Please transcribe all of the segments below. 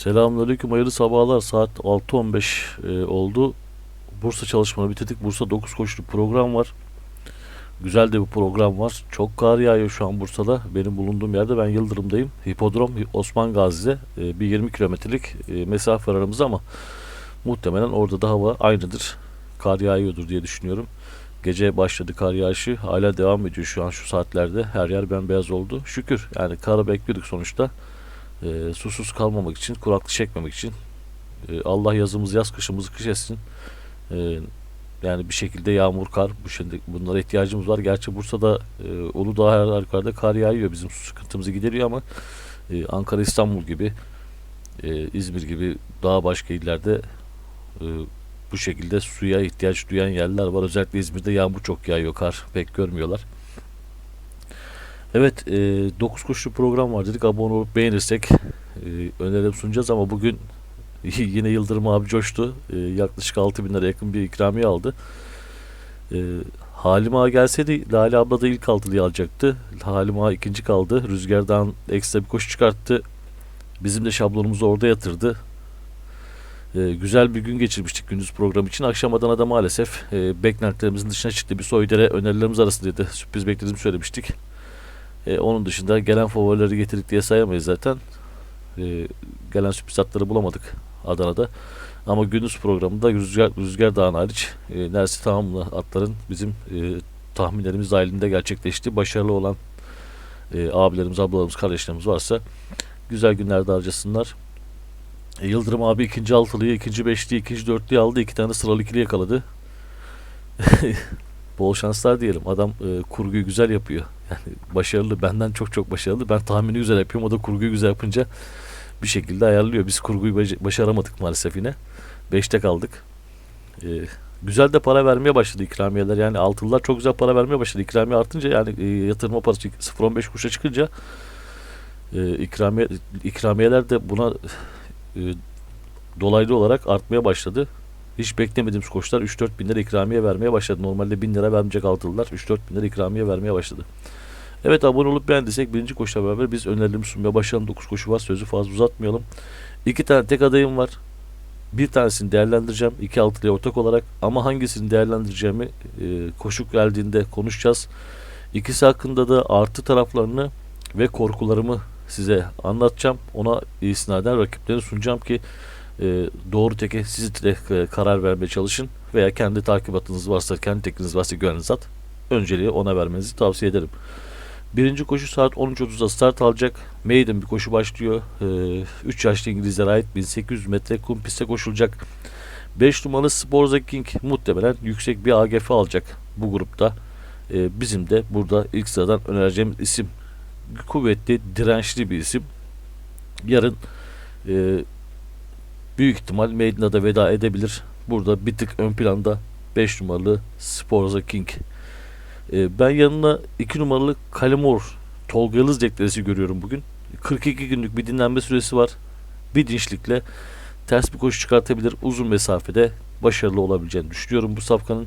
Selamünaleyküm, hayırlı sabahlar. Saat 6.15 e, oldu. Bursa çalışmaları bitirdik. Bursa 9 koşulu program var. Güzel de bir program var. Çok kar yağıyor şu an Bursa'da. Benim bulunduğum yerde ben Yıldırım'dayım. Hipodrom Osman Gazi'de e, bir 20 kilometrelik e, mesafe var aramızda ama muhtemelen orada da hava aynıdır. Kar yağıyordur diye düşünüyorum. Gece başladı kar yağışı. Hala devam ediyor şu an şu saatlerde. Her yer bembeyaz oldu. Şükür yani karı bekliyorduk sonuçta e, susuz kalmamak için, kuraklık çekmemek için e, Allah yazımız yaz, kışımızı kış etsin. E, yani bir şekilde yağmur, kar bu şimdi bunlara ihtiyacımız var. Gerçi Bursa'da e, Uludağ her halükarda kar yağıyor. Bizim su sıkıntımızı gideriyor ama e, Ankara, İstanbul gibi e, İzmir gibi daha başka illerde e, bu şekilde suya ihtiyaç duyan yerler var. Özellikle İzmir'de yağmur çok yağıyor. Kar pek görmüyorlar. Evet, e, 9 koşulu program var dedik. Abone olup beğenirsek e, önerim sunacağız ama bugün yine Yıldırım abi coştu. E, yaklaşık 6 bin lira yakın bir ikramiye aldı. E, Halim Ağa gelseydi Lale abla da ilk altılıyı alacaktı. Halim Ağa ikinci kaldı. Rüzgardan ekstra bir koşu çıkarttı. Bizim de şablonumuzu orada yatırdı. E, güzel bir gün geçirmiştik gündüz program için. Akşam Adana'da maalesef e, beklentilerimizin dışına çıktı. Bir soydere önerilerimiz arasındaydı. Sürpriz beklediğimizi söylemiştik. E, onun dışında gelen favorileri getirdik diye sayamayız zaten. E, gelen sürpriz atları bulamadık Adana'da. Ama gündüz programında Rüzgar, Rüzgar Dağı'nın hariç e, neredeyse tamamlı atların bizim e, tahminlerimiz dahilinde gerçekleşti. Başarılı olan e, abilerimiz, ablalarımız, kardeşlerimiz varsa güzel günlerde harcasınlar. E, Yıldırım abi ikinci altılıyı, ikinci beşliyi, ikinci dörtlüyü aldı. iki tane sıralı ikili yakaladı. Bol şanslar diyelim. Adam e, kurguyu güzel yapıyor. Yani başarılı. Benden çok çok başarılı. Ben tahmini güzel yapıyorum. O da kurguyu güzel yapınca bir şekilde ayarlıyor. Biz kurguyu baş- başaramadık maalesef yine. Beşte kaldık. E, güzel de para vermeye başladı ikramiyeler. Yani altılılar çok güzel para vermeye başladı. İkramiye artınca yani e, yatırma parası 0.15 kuruşa çıkınca e, ikramiye, ikramiyeler de buna e, dolaylı olarak artmaya başladı. Hiç beklemediğimiz koçlar 3-4 bin lira ikramiye vermeye başladı. Normalde 1000 lira vermeyecek altılılar 3-4 bin lira ikramiye vermeye başladı. Evet abone olup beğendiysek birinci koşuyla beraber biz önerilerimizi sunmaya başlayalım. 9 koşu var sözü fazla uzatmayalım. İki tane tek adayım var. Bir tanesini değerlendireceğim. iki altılıya ortak olarak. Ama hangisini değerlendireceğimi e, koşu geldiğinde konuşacağız. İkisi hakkında da artı taraflarını ve korkularımı size anlatacağım. Ona istinaden rakiplerini sunacağım ki e, doğru teke siz de e, karar vermeye çalışın veya kendi takibatınız varsa kendi tekiniz varsa güveniniz at önceliği ona vermenizi tavsiye ederim. Birinci koşu saat 13.30'da start alacak. Maiden bir koşu başlıyor. 3 yaşlı İngilizlere ait 1800 metre kum pistte koşulacak. 5 numaralı Sporza King muhtemelen yüksek bir AGF alacak bu grupta. E, bizim de burada ilk sıradan önereceğimiz isim kuvvetli, dirençli bir isim. Yarın e, büyük ihtimal Maiden'a da veda edebilir. Burada bir tık ön planda 5 numaralı Sporza King. Ee, ben yanına 2 numaralı Kalimor Tolga Yıldız deklaresi görüyorum bugün. 42 günlük bir dinlenme süresi var. Bir dinçlikle ters bir koşu çıkartabilir. Uzun mesafede başarılı olabileceğini düşünüyorum bu safkanın.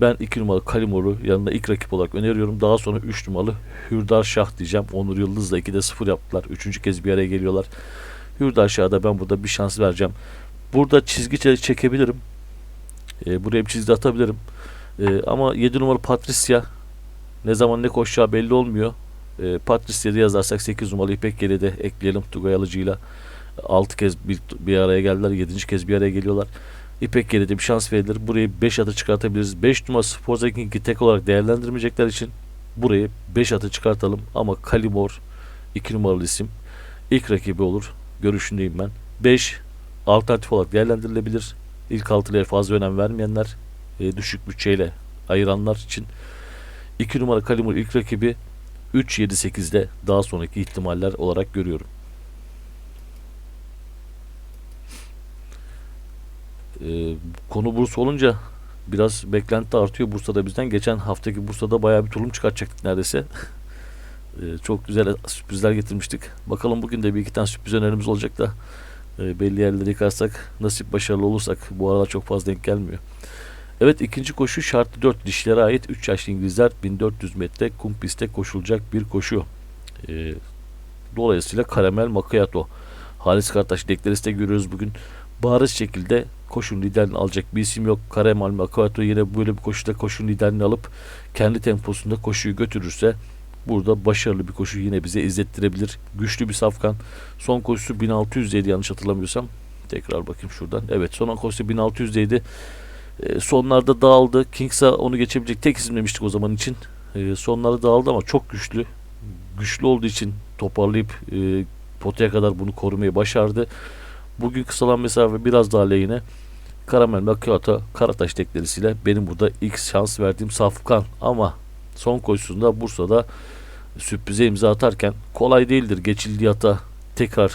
Ben 2 numaralı Kalimor'u yanına ilk rakip olarak öneriyorum. Daha sonra 3 numaralı Hürdar Şah diyeceğim. Onur Yıldız'la 2'de 0 yaptılar. Üçüncü kez bir araya geliyorlar. Hürdar Şah'a ben burada bir şans vereceğim. Burada çizgi çe- çekebilirim. Ee, buraya bir çizgi atabilirim. Ee, ama 7 numaralı Patricia ne zaman ne koşacağı belli olmuyor. Ee, Patricia'da yazarsak 8 numaralı İpek Geli de ekleyelim Tugay Alıcı'yla. 6 kez bir, bir araya geldiler. 7. kez bir araya geliyorlar. İpek Geli'de bir şans verilir. Burayı 5 atı çıkartabiliriz. 5 numara Spor Zeking'i tek olarak değerlendirmeyecekler için burayı 5 atı çıkartalım. Ama Kalimor 2 numaralı isim ilk rakibi olur. Görüşündeyim ben. 5 alternatif olarak değerlendirilebilir. İlk altıya fazla önem vermeyenler e, düşük bütçeyle ayıranlar için 2 numara Kalimur ilk rakibi 3-7-8'de daha sonraki ihtimaller olarak görüyorum. E, konu Bursa olunca biraz beklenti artıyor Bursa'da bizden. Geçen haftaki Bursa'da bayağı bir tulum çıkartacaktık neredeyse. E, çok güzel sürprizler getirmiştik. Bakalım bugün de bir iki tane sürpriz önerimiz olacak da e, belli yerleri yıkarsak nasip başarılı olursak bu aralar çok fazla denk gelmiyor. Evet ikinci koşu şartlı 4 dişlere ait 3 yaşlı İngilizler 1400 metre kum pistte koşulacak bir koşu. Ee, dolayısıyla karamel macchiato Halis Kartaş deklariste görüyoruz bugün. Bariz şekilde koşun liderini alacak bir isim yok. Karemal Makato yine böyle bir koşuda koşun liderini alıp kendi temposunda koşuyu götürürse burada başarılı bir koşu yine bize izlettirebilir. Güçlü bir safkan. Son koşusu 1600'deydi yanlış hatırlamıyorsam. Tekrar bakayım şuradan. Evet son koşusu 1600'deydi. E, sonlarda dağıldı. Kings'a onu geçebilecek tek isim demiştik o zaman için. E, sonlarda dağıldı ama çok güçlü. Güçlü olduğu için toparlayıp e, potaya kadar bunu korumayı başardı. Bugün kısalan mesafe biraz daha lehine. Karamel Macchiato Karataş teklerisiyle benim burada ilk şans verdiğim Safkan ama son koşusunda Bursa'da sürprize imza atarken kolay değildir geçildiği ata tekrar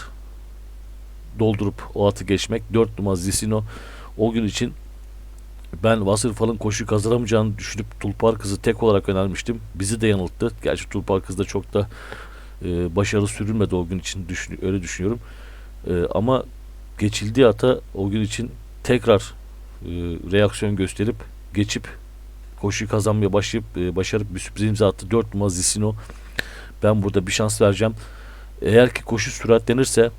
doldurup o atı geçmek. 4 numara Zisino o gün için ben Wasserfall'ın koşu kazanamayacağını düşünüp Tulpar Kız'ı tek olarak önermiştim. Bizi de yanılttı. Gerçi Tulpar Kız da çok da e, başarı sürülmedi o gün için düşün, öyle düşünüyorum. E, ama geçildiği ata o gün için tekrar e, reaksiyon gösterip geçip koşuyu kazanmaya başlayıp e, başarıp bir sürpriz imza attı. 4 numara Zisino. Ben burada bir şans vereceğim. Eğer ki koşu süratlenirse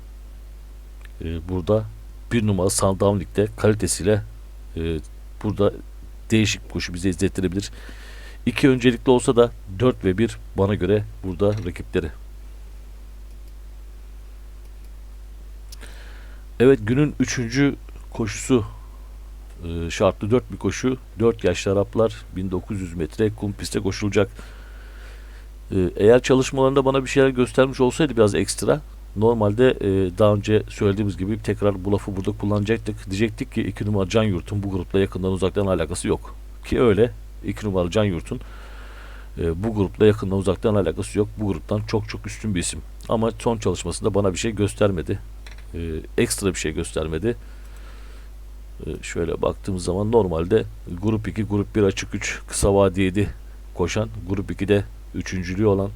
e, burada bir numara Sundownik'te kalitesiyle e, burada değişik koşu bize izlettirebilir. İki öncelikli olsa da 4 ve 1 bana göre burada rakipleri. Evet günün üçüncü koşusu e, şartlı 4 bir koşu. 4 yaşlı Araplar 1900 metre kum pistte koşulacak. E, eğer çalışmalarında bana bir şeyler göstermiş olsaydı biraz ekstra normalde e, daha önce söylediğimiz gibi tekrar bu lafı burada kullanacaktık. Diyecektik ki 2 numara Can Yurt'un bu grupla yakından uzaktan alakası yok. Ki öyle 2 numara Can Yurt'un e, bu grupla yakından uzaktan alakası yok. Bu gruptan çok çok üstün bir isim. Ama son çalışmasında bana bir şey göstermedi. E, ekstra bir şey göstermedi. E, şöyle baktığımız zaman normalde grup 2, grup 1 açık 3 kısa vadiyedi koşan, grup 2'de üçüncülüğü olan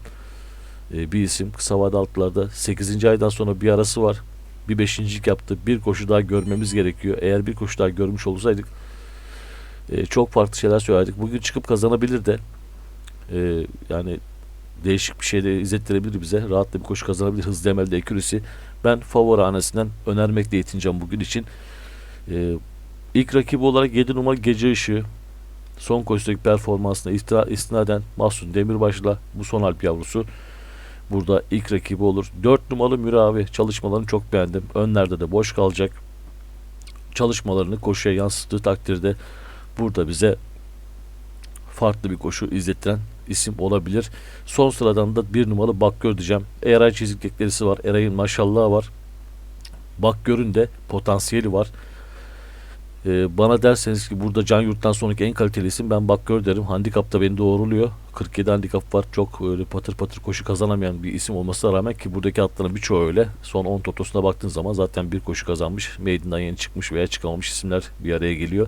e, bir isim. Kısa vade altlarda 8. aydan sonra bir arası var. Bir beşincilik yaptı. Bir koşu daha görmemiz gerekiyor. Eğer bir koşu daha görmüş olsaydık e, çok farklı şeyler söylerdik. Bugün çıkıp kazanabilir de e, yani değişik bir şey de izlettirebilir bize. Rahatla bir koşu kazanabilir. Hızlı emelde ekürisi. Ben favori hanesinden önermekle yetineceğim bugün için. E, ilk rakibi olarak 7 numara Gece Işığı son koşudaki performansına istinaden Mahsun Demirbaş'la bu son alp yavrusu burada ilk rakibi olur. 4 numaralı Müravi çalışmalarını çok beğendim. Önlerde de boş kalacak. Çalışmalarını koşuya yansıttığı takdirde burada bize farklı bir koşu izlettiren isim olabilir. Son sıradan da bir numaralı Bakgör diyeceğim. Eray çizikliklerisi var. Eray'ın maşallahı var. Bakgör'ün de potansiyeli var. Ee, bana derseniz ki burada Can Yurt'tan sonraki en kaliteli isim ben Bakgör derim. Handikap da beni doğruluyor. 47 handikap var. Çok öyle patır patır koşu kazanamayan bir isim olmasına rağmen ki buradaki atların birçoğu öyle. Son 10 totosuna baktığın zaman zaten bir koşu kazanmış. Maiden'dan yeni çıkmış veya çıkamamış isimler bir araya geliyor.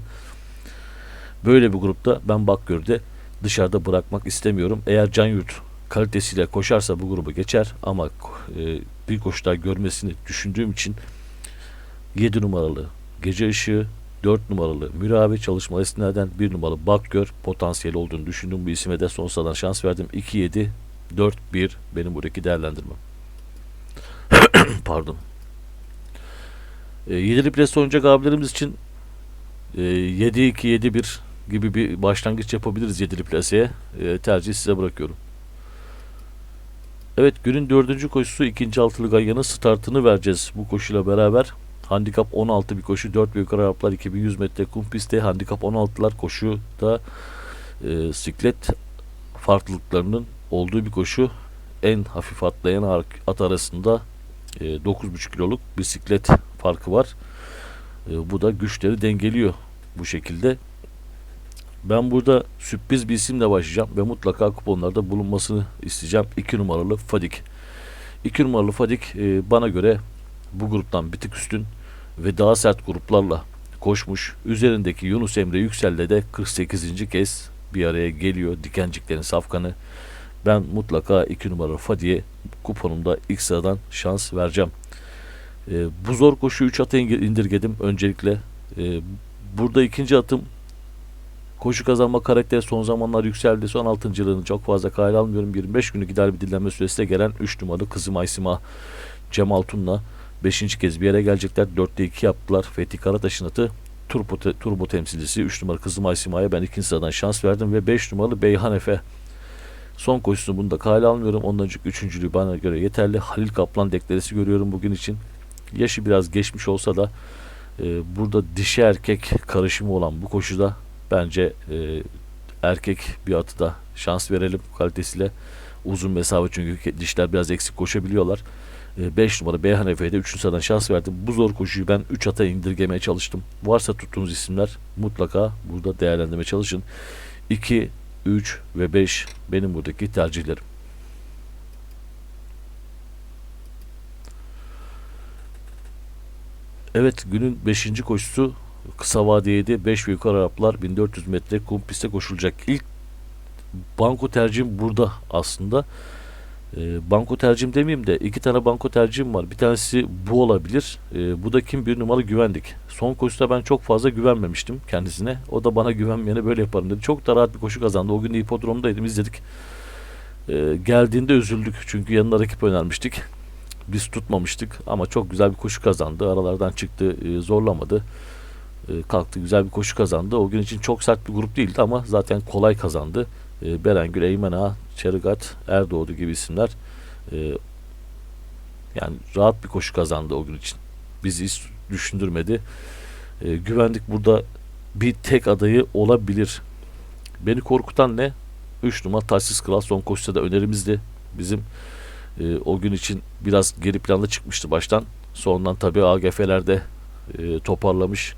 Böyle bir grupta ben Bakgör'de dışarıda bırakmak istemiyorum. Eğer Can Yurt kalitesiyle koşarsa bu grubu geçer ama e, bir koşu daha görmesini düşündüğüm için 7 numaralı Gece Işığı 4 numaralı Müravi çalışma istinaden 1 numaralı Bakgör potansiyeli olduğunu düşündüğüm bu isime de son sıradan şans verdim. 2-7 4-1 benim buradaki değerlendirmem. Pardon. E, 7'li pres oynayacak abilerimiz için e, 7-2-7-1 gibi bir başlangıç yapabiliriz 7'li plaseye. E, tercih size bırakıyorum. Evet günün dördüncü koşusu ikinci altılı Gayya'nın startını vereceğiz bu koşuyla beraber. Handikap 16 bir koşu 4 büyük Araplar 2100 metre kum pistte handikap 16'lar koşu da e, siklet farklılıklarının olduğu bir koşu. En hafif atlayan at arasında e, 9,5 kiloluk bisiklet farkı var. E, bu da güçleri dengeliyor bu şekilde. Ben burada sürpriz bir isimle başlayacağım ve mutlaka kuponlarda bulunmasını isteyeceğim. 2 numaralı Fadik. 2 numaralı Fadik e, bana göre bu gruptan bir tık üstün ve daha sert gruplarla koşmuş. Üzerindeki Yunus Emre Yüksel'de de 48. kez bir araya geliyor Dikenciklerin safkanı. Ben mutlaka 2 numaralı Fadi'ye kuponumda ilk sıradan şans vereceğim. E, bu zor koşu 3 atı indirgedim öncelikle. E, burada ikinci atım Koşu kazanma karakteri son zamanlar yükseldi. Son 6. yılını çok fazla kale almıyorum. 25 günlük ideal bir dinlenme süresi gelen 3 numaralı kızım Aysima Cemal Tun'la Beşinci kez bir yere gelecekler. 4'te 2 yaptılar. Fethi Karataş'ın atı turbo, te- turbo temsilcisi 3 numara Kızım Aysima'ya ben ikinci sıradan şans verdim ve 5 numaralı Beyhan Efe son koşusunu bunu da kale almıyorum. Ondan önceki üçüncülüğü bana göre yeterli. Halil Kaplan deklaresi görüyorum bugün için. Yaşı biraz geçmiş olsa da e, burada dişi erkek karışımı olan bu koşuda bence e, erkek bir atı da şans verelim kalitesiyle. Uzun mesafe çünkü dişler biraz eksik koşabiliyorlar. 5 numara Beyhan Efe'ye de 3. sıradan şans verdim. Bu zor koşuyu ben 3 ata indirgemeye çalıştım. Varsa tuttuğunuz isimler mutlaka burada değerlendirmeye çalışın. 2, 3 ve 5 benim buradaki tercihlerim. Evet günün 5. koşusu kısa vadeydi. 5 ve yukarı Araplar 1400 metre kum pistte koşulacak. İlk banko tercihim burada aslında. E, banko tercihim demeyeyim de iki tane banko tercihim var. Bir tanesi bu olabilir. E, bu da kim? Bir numaralı güvendik. Son koşuda ben çok fazla güvenmemiştim kendisine. O da bana güvenmeyene böyle yaparım dedi. Çok da rahat bir koşu kazandı. O gün de hipodromdaydım izledik. E, geldiğinde üzüldük. Çünkü yanına rakip önermiştik. Biz tutmamıştık ama çok güzel bir koşu kazandı. Aralardan çıktı, e, zorlamadı. E, kalktı güzel bir koşu kazandı. O gün için çok sert bir grup değildi ama zaten kolay kazandı. E, Berengül, Eymen Ağa, Çerigat, Erdoğdu gibi isimler e, yani rahat bir koşu kazandı o gün için. Bizi hiç düşündürmedi. E, güvendik burada bir tek adayı olabilir. Beni korkutan ne? 3 numara Taşsız Kral son koşuda da önerimizdi. Bizim e, o gün için biraz geri planda çıkmıştı baştan. Sonradan tabii AGF'lerde e, toparlamış.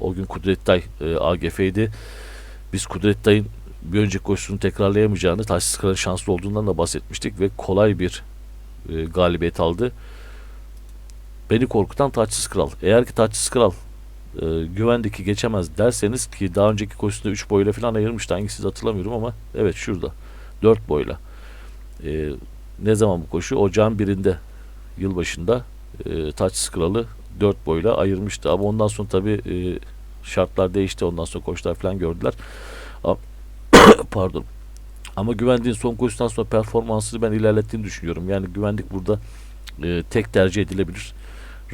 O gün Kudret Tay e, AGF'ydi. Biz Kudret Tay'ın bir önceki koşusunu tekrarlayamayacağını, Taşsız Kral'ın şanslı olduğundan da bahsetmiştik ve kolay bir e, galibiyet aldı. Beni korkutan Taçsız Kral. Eğer ki Taçsız Kral e, güvendeki geçemez derseniz ki daha önceki koşusunda 3 boyla falan ayırmıştı. Hangisi hatırlamıyorum ama evet şurada. 4 boyla. E, ne zaman bu koşu? Ocağın birinde yılbaşında e, Taçsız Kral'ı 4 boyla ayırmıştı. Ama ondan sonra tabi e, şartlar değişti. Ondan sonra koşular falan gördüler. Pardon. Ama güvendiğin son koşudan sonra performansını ben ilerlettiğini düşünüyorum. Yani güvendik burada e, tek tercih edilebilir.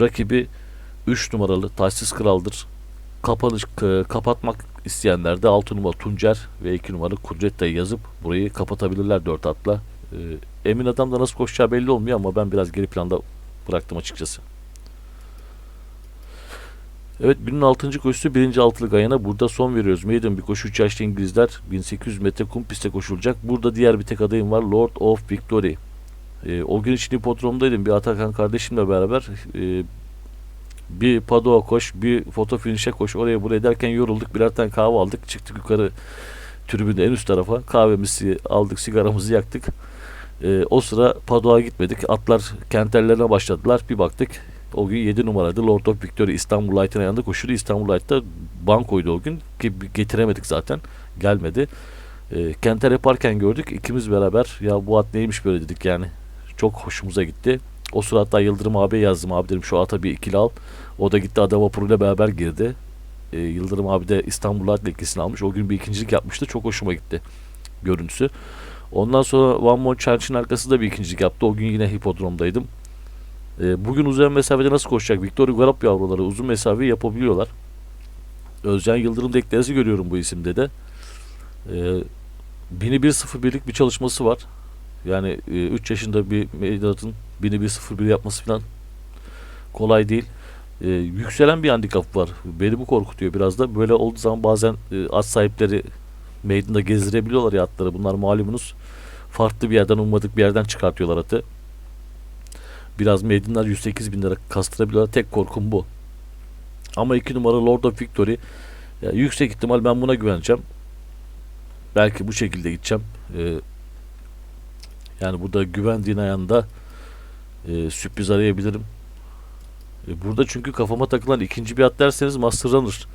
Rakibi 3 numaralı Taşsız Kral'dır. Kapanış k- kapatmak isteyenler de 6 numara Tuncer ve 2 numaralı Kudret yazıp burayı kapatabilirler 4 atla. E, emin adam da nasıl koşacağı belli olmuyor ama ben biraz geri planda bıraktım açıkçası. Evet günün 6. koşusu 1. altılı Gayana. Burada son veriyoruz. Maiden bir koşu 3 yaşlı İngilizler 1800 metre kum pistte koşulacak. Burada diğer bir tek adayım var. Lord of Victory. Ee, o gün için hipodromdaydım. Bir Atakan kardeşimle beraber e, bir Padua koş, bir foto finişe koş. Oraya buraya derken yorulduk. Birer tane kahve aldık. Çıktık yukarı tribünde en üst tarafa. Kahvemizi aldık, sigaramızı yaktık. Ee, o sıra Padua gitmedik. Atlar kenterlerine başladılar. Bir baktık o gün 7 numaradı. Lord of Victory İstanbul Light'ın yanında koşuyordu. İstanbul Light'ta bankoydu o gün. Ki getiremedik zaten. Gelmedi. E, Kenter yaparken gördük. İkimiz beraber ya bu at neymiş böyle dedik yani. Çok hoşumuza gitti. O sırada hatta Yıldırım abi yazdım. Abi dedim şu ata bir ikili al. O da gitti ada vapuruyla beraber girdi. E, Yıldırım abi de İstanbul Light lekesini almış. O gün bir ikincilik yapmıştı. Çok hoşuma gitti görüntüsü. Ondan sonra One More Church'ın arkasında bir ikincilik yaptı. O gün yine hipodromdaydım. E, bugün uzun mesafede nasıl koşacak? Victor Garap yavruları uzun mesafe yapabiliyorlar. Özcan Yıldırım deklaresi görüyorum bu isimde de. E, 1001.01'lik bir çalışması var. Yani 3 e, yaşında bir meydanın 1001.01 yapması falan kolay değil. E, yükselen bir handikap var. Beni bu korkutuyor biraz da. Böyle olduğu zaman bazen e, at sahipleri meydanda gezdirebiliyorlar ya atları. Bunlar malumunuz farklı bir yerden ummadık bir yerden çıkartıyorlar atı. Biraz meydanlar 108 bin lira kastırabiliyorlar. Tek korkum bu. Ama iki numara Lord of Victory yani yüksek ihtimal ben buna güveneceğim. Belki bu şekilde gideceğim. Ee, yani burada güvendiğin ayağında e, sürpriz arayabilirim. E, burada çünkü kafama takılan ikinci bir at derseniz Master Runner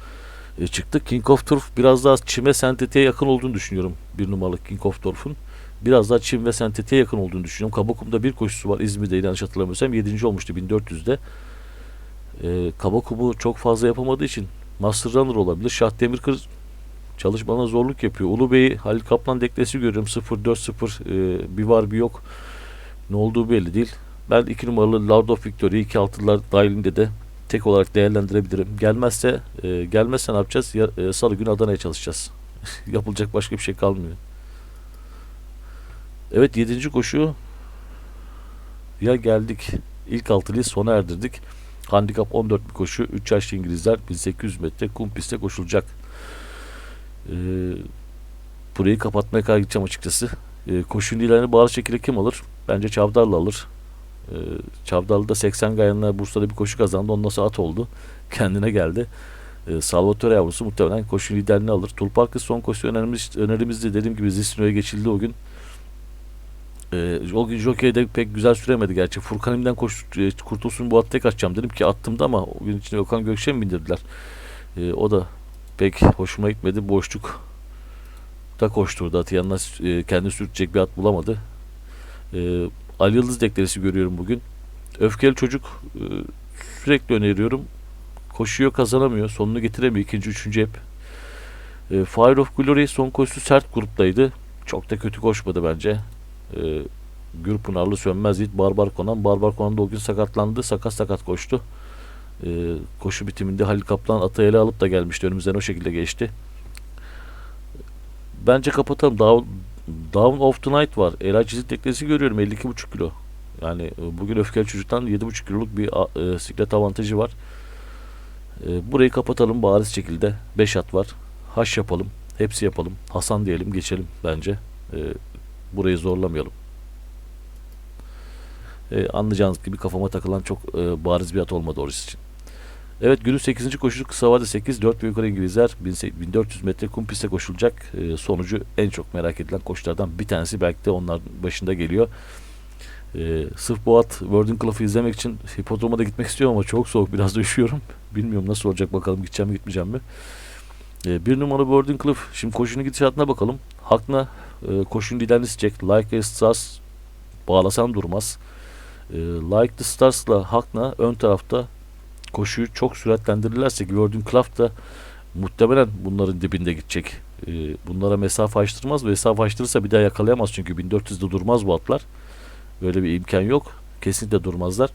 e, çıktı. King of Turf biraz daha çime sentetiğe yakın olduğunu düşünüyorum. Bir numaralı King of Turf'un biraz daha çim ve sentetiğe yakın olduğunu düşünüyorum. Kabakum'da bir koşusu var. İzmir'de yanlış hatırlamıyorsam 7. olmuştu 1400'de. E, Kabakum'u çok fazla yapamadığı için Master Runner olabilir. Şah Demirkır çalışmana zorluk yapıyor. Ulu Bey Halil Kaplan deklesi görüyorum. 0-4-0 e, bir var bir yok. Ne olduğu belli değil. Ben 2 numaralı Lord of Victory 2 altılar dahilinde de tek olarak değerlendirebilirim. Gelmezse e, gelmezse ne yapacağız? Ya, e, Salı günü Adana'ya çalışacağız. Yapılacak başka bir şey kalmıyor. Evet 7. koşu ya geldik. İlk altılıyı sona erdirdik. Handikap 14 bir koşu. 3 yaşlı İngilizler 1800 metre kum pistte koşulacak. Ee, burayı kapatmaya kadar gideceğim açıkçası. Ee, koşunun ilerini bağlı şekilde kim alır? Bence Çavdarlı alır. Ee, Çavdarlı da 80 gayanla Bursa'da bir koşu kazandı. Ondan sonra at oldu. Kendine geldi. Ee, Salvatore yavrusu muhtemelen koşu liderliğini alır. Tulparkız son koşu önerimiz, önerimizdi. Dediğim gibi Zisino'ya geçildi o gün. Ee, o gün Jockey'de pek güzel süremedi gerçi. Furkan İm'den koş, e, kurtulsun bu at tek atacağım dedim ki attım da ama o gün içinde Okan Gökşe mi bindirdiler? Ee, o da pek hoşuma gitmedi. Boşluk da koşturdu atı yanına e, kendi sürtecek bir at bulamadı. Ee, Ali Yıldız deklaresi görüyorum bugün. Öfkeli çocuk e, sürekli öneriyorum. Koşuyor kazanamıyor. Sonunu getiremiyor. ikinci üçüncü hep. E, Fire of Glory son koşusu sert gruptaydı. Çok da kötü koşmadı bence. E, Gürpınarlı Sönmez Yiğit Barbar Konan. Barbar Konan da o gün sakatlandı. Sakat sakat koştu. E, koşu bitiminde Halil Kaplan atı ele alıp da gelmişti. Önümüzden o şekilde geçti. Bence kapatalım. Down, Down of the Night var. Ela çizik teknesi görüyorum. 52,5 kilo. Yani e, bugün öfkeli çocuktan 7,5 kiloluk bir e, siklet avantajı var. E, burayı kapatalım bariz şekilde. 5 at var. Haş yapalım. Hepsi yapalım. Hasan diyelim geçelim bence. E, burayı zorlamayalım. E, anlayacağınız gibi kafama takılan çok e, bariz bir at olmadı orası için. Evet günün 8. koşusu kısa vade 8 4 ve yukarı İngilizler 1400 metre kum pistte koşulacak. E, sonucu en çok merak edilen koşulardan bir tanesi belki de onların başında geliyor. E, sırf bu at Worthing Clough'u izlemek için hipodroma da gitmek istiyorum ama çok soğuk biraz da üşüyorum. Bilmiyorum nasıl olacak bakalım gideceğim mi gitmeyeceğim mi. E, bir numaralı Worthing Clough şimdi koşunun gidişatına bakalım. Hakna e, koşunun liderini isteyecek. Like a Stars bağlasan durmaz. E, like the Stars'la Hakna ön tarafta koşuyu çok süratlendirirlerse Gordon Clough da muhtemelen bunların dibinde gidecek. Ee, bunlara mesafe açtırmaz ve mesafe açtırırsa bir daha yakalayamaz çünkü 1400'de durmaz bu atlar. Böyle bir imkan yok. Kesinlikle durmazlar.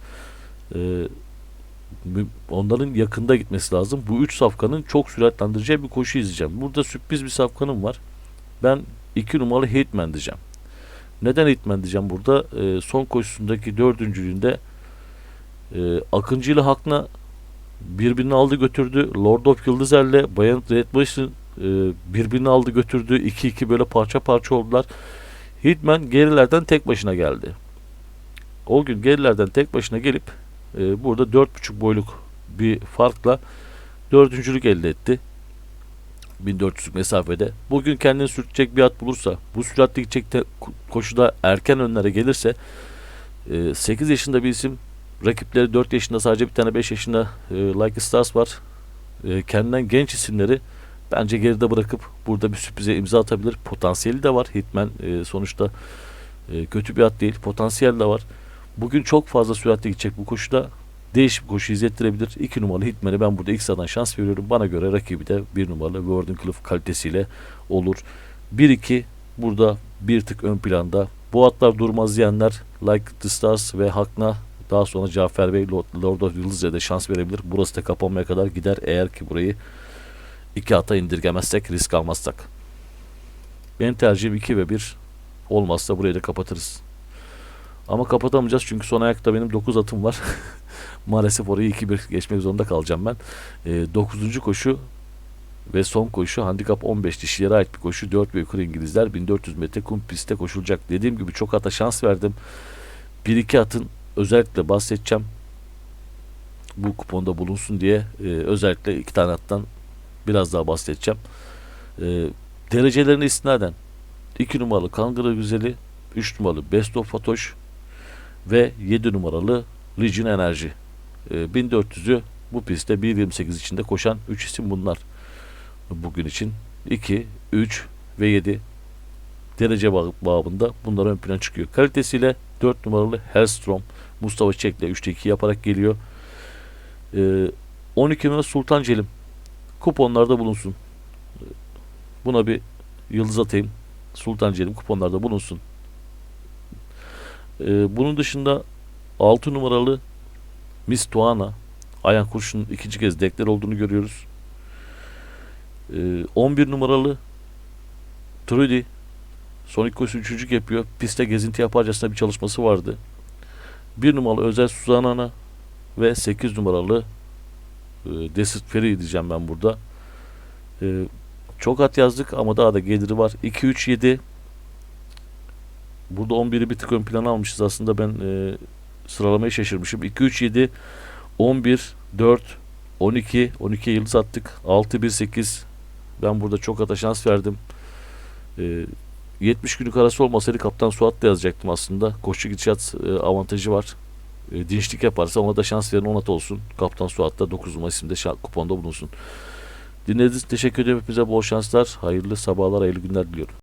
Mü- onların yakında gitmesi lazım. Bu üç safkanın çok süratlendireceği bir koşu izleyeceğim. Burada sürpriz bir safkanım var. Ben 2 numaralı Hitman diyeceğim. Neden Hitman diyeceğim burada? Ee, son koşusundaki dördüncülüğünde e, Akıncı ile Hakna birbirini aldı götürdü. Lord of Yıldızer'le Bayan Redbush'ın e, birbirini aldı götürdü. 2-2 böyle parça parça oldular. Hitman gerilerden tek başına geldi. O gün gerilerden tek başına gelip e, burada 4.5 boyluk bir farkla dördüncülük elde etti. 1400 mesafede. Bugün kendini sürtecek bir at bulursa, bu süratle gidecek ko- koşuda erken önlere gelirse e, 8 yaşında bir isim Rakipleri 4 yaşında sadece bir tane 5 yaşında e, Like Stars var. E, kendinden genç isimleri bence geride bırakıp burada bir sürprize imza atabilir. Potansiyeli de var. Hitman e, sonuçta e, kötü bir at değil. Potansiyel de var. Bugün çok fazla süratle gidecek bu koşuda. Değişik koşu izlettirebilir. 2 numaralı Hitman'e ben burada ilk sıradan şans veriyorum. Bana göre rakibi de 1 numaralı Gordon Cliff kalitesiyle olur. 1-2 burada bir tık ön planda. Bu atlar durmaz diyenler Like the Stars ve Hakna daha sonra Cafer Bey Lord of Yıldız'a da şans verebilir. Burası da kapanmaya kadar gider eğer ki burayı iki ata indirgemezsek, risk almazsak. Benim tercihim 2 ve 1. Olmazsa burayı da kapatırız. Ama kapatamayacağız çünkü son ayakta benim 9 atım var. Maalesef orayı 2-1 geçmek zorunda kalacağım ben. 9. koşu ve son koşu handikap 15 dişilere ait bir koşu. 4 ve yukarı İngilizler 1400 metre kum pistte koşulacak. Dediğim gibi çok ata şans verdim. 1-2 atın özellikle bahsedeceğim. Bu kuponda bulunsun diye e, özellikle iki tane attan biraz daha bahsedeceğim. E, derecelerine istinaden 2 numaralı Kangara Güzeli, 3 numaralı Best of Fatoş ve 7 numaralı Legion Enerji. E, 1400'ü bu pistte 1.28 içinde koşan 3 isim bunlar. Bugün için 2, 3 ve 7 derece bağ- babında bunlar ön plana çıkıyor. Kalitesiyle 4 numaralı Hellstrom Mustafa Çek'le 3'te 2 yaparak geliyor. Ee, 12 numaralı Sultan Celim kuponlarda bulunsun. Buna bir yıldız atayım. Sultan Celim kuponlarda bulunsun. Ee, bunun dışında 6 numaralı Miss Tuana. Ayan Kurşun'un ikinci kez dekler olduğunu görüyoruz. Ee, 11 numaralı Trudy son ilk koşusu üçüncülük yapıyor. Piste gezinti yaparcasına bir çalışması vardı. 1 numaralı Özel Suzanana ve 8 numaralı e, Desert Ferry diyeceğim ben burada. E, çok at yazdık ama daha da geliri var. 2 3 7 Burada 11'i bir tık ön plana almışız. Aslında ben e, sıralamayı şaşırmışım. 2 3 7 11 4 12 12 yıldız attık. 6 1 8 ben burada çok ata şans verdim. E, 70 günlük arası olmasaydı Kaptan Suat da yazacaktım aslında. Koşu gidişat e, avantajı var. E, dinçlik yaparsa ona da şans verin 10 at olsun. Kaptan Suat da 9 numara isimde kuponda bulunsun. Dinlediğiniz teşekkür ederim. Hepinize bol şanslar. Hayırlı sabahlar, hayırlı günler diliyorum.